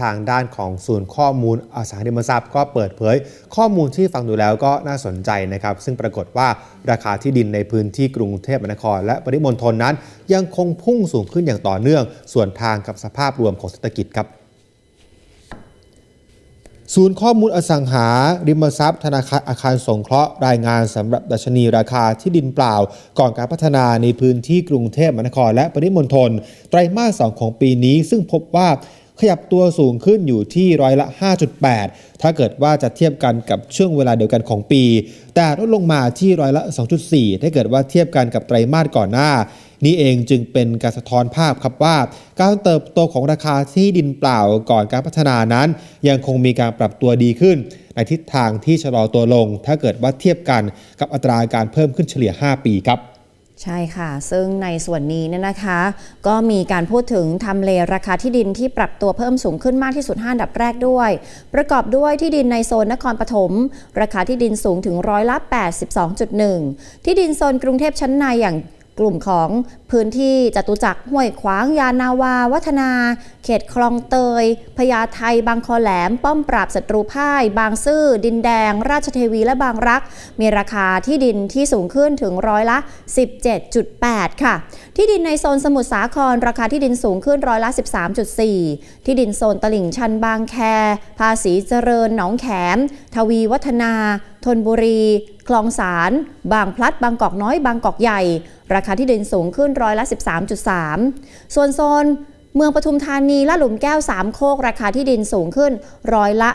ทางด้านของศูนย์ข้อมูลอสังหาริมทรัพย์ ก็เปิดเผย ข้อมูลที่ฟังดูแล้วก็น่าสนใจนะครับ ซึ่งปรากฏว่าราคาที่ดินในพื้นที่กรุงเทพมหานคร และปริมณฑลนั้น ยังคงพุ่งสูงขึ้นอย่างต่อเนื่อง ส่วนทางกับสภาพรวมของเศรษฐกิจครับศูนย์ข้อมูลอสังหาริมทรัพย์ ธนาคารอาคารสงเคราะห์รายงานสำหรับดัชนีราคาที่ดินเปล่า ก่อนการพัฒนาในพื้นที่กรุงเทพมหานครและปริมณฑลไตรมาส 2 ของปีนี้ ซึ่งพบว่า ขยับตัวสูงขึ้นอยู่ที่ร้อยละ 5.8 ถ้าเกิดว่าจะเทียบกันกับช่วงเวลาเดียวกันของปี แต่ลดลงมาที่ร้อยละ 2.4 ถ้าเกิดว่าเทียบกันกับไตรมาสก่อนหน้า นี่เองจึงเป็นการสะท้อนภาพครับว่า การเติบโตของราคาที่ดินเปล่าก่อนการพัฒนานั้น ยังคงมีการปรับตัวดีขึ้น ในทิศทางที่ชะลอตัวลง ถ้าเกิดว่าเทียบกันกับอัตราการเพิ่มขึ้นเฉลี่ย 5 ปีครับ ใช่ค่ะ ซึ่งในส่วนนี้เนี่ยนะคะ ก็มีการพูดถึงทำเลราคาที่ดินที่ปรับตัวเพิ่มสูงขึ้นมากที่สุด5อันดับแรกด้วย ประกอบด้วยที่ดินในโซนนครปฐมราคาที่ดินสูงถึงร้อยละ 82.1 ที่ดินโซนกรุงเทพชั้นในอย่าง กลุ่มของพื้นที่จตุจักรห้วยขวางยานาวา วัฒนา เขตคลองเตย พญาไทบางคอแหลม ป้อมปราบศัตรูพ่าย บางซื่อ ดินแดง ราชเทวีและบางรัก มีราคาที่ดินที่สูงขึ้นถึงร้อยละ 17.8 ค่ะ ที่ดินในโซนสมุทรสาคร ราคาที่ดินสูงขึ้นร้อยละ 13.4 ที่ดินโซนตลิ่งชันบางแค ภาษีเจริญหนองแขม ทวีวัฒนา ธนบุรี องสาร บางพลัด บางกอกน้อย บางกอกใหญ่ ราคาที่ดินสูงขึ้นร้อยละ 13.3 ส่วนโซนเมืองปทุมธานีและหลุมแก้วสามโคก ราคาที่ดินสูงขึ้นร้อยละ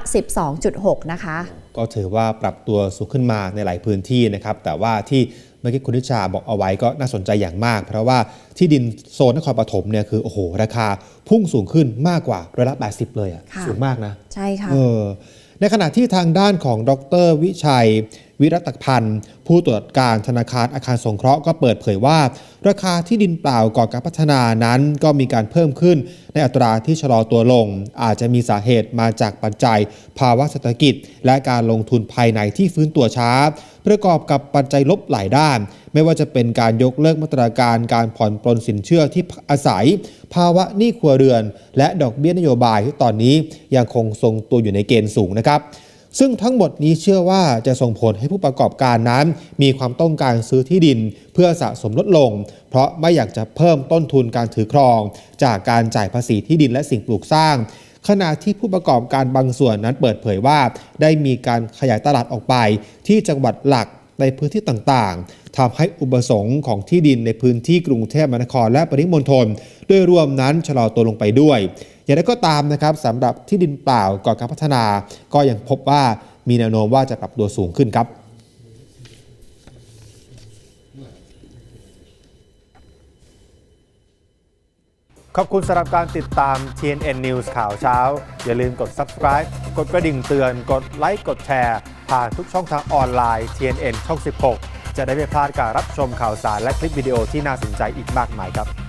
12.6 นะคะ ก็ถือว่าปรับตัวสูงขึ้นมาในหลายพื้นที่นะครับ แต่ว่าที่เมื่อกี้คุณนิชาบอกเอาไว้ก็น่าสนใจอย่างมาก เพราะว่าที่ดินโซนนครปฐมเนี่ยคือโอ้โห ราคาพุ่งสูงขึ้นมากกว่าร้อยละ 80 เลยอะค่ะ สูงมากนะ ใช่ค่ะเออในขณะที่ทางด้านของดรวิชัย วิรัตพันธ์ ผู้ตรวจการธนาคารอาคารสงเคราะห์ก็เปิดเผยว่า ราคาที่ดินเปล่าก่อนการพัฒนานั้นก็มีการเพิ่มขึ้น ในอัตราที่ชะลอตัวลง อาจจะมีสาเหตุมาจากปัจจัย ภาวะเศรษฐกิจ และการลงทุนภายในที่ฟื้นตัวช้า ประกอบกับปัจจัยลบหลายด้าน ไม่ว่าจะเป็นการยกเลิกมาตรการการผ่อนปลนสินเชื่อที่อาศัย ภาวะหนี้ครัวเรือน และดอกเบี้ยนโยบายที่ตอนนี้ยังคงทรงตัวอยู่ในเกณฑ์สูงนะครับ ซึ่งทั้งหมดนี้เชื่อว่าจะส่งผลให้ผู้ประกอบการนั้น มีความต้องการซื้อที่ดินเพื่อสะสมลดลง เพราะไม่อยากจะเพิ่มต้นทุนการถือครอง จากการจ่ายภาษีที่ดินและสิ่งปลูกสร้าง ขณะที่ผู้ประกอบการบางส่วนนั้นเปิดเผยว่า ได้มีการขยายตลาดออกไป ที่จังหวัดหลักในพื้นที่ต่างๆ ทำให้อุปสงค์ของที่ดินในพื้นที่กรุงเทพมหานครและปริมณฑลโดยรวมนั้นชะลอตัวลงไปด้วย อย่างไรก็ตามนะครับสำหรับที่ดินเปล่าก่อนการพัฒนา ก็ยังพบว่ามีแนวโน้มว่าจะปรับตัวสูงขึ้นครับขอบคุณสำหรับการติดตาม TNN News ข่าวเช้า อย่าลืมกด subscribe กดกระดิ่งเตือน กดไลค์ กดแชร์ ผ่านทุกช่องทางออนไลน์ TNN ช่อง 16 จะได้ไม่พลาดการรับชมข่าวสารและคลิปวิดีโอที่น่าสนใจอีกมากมายครับ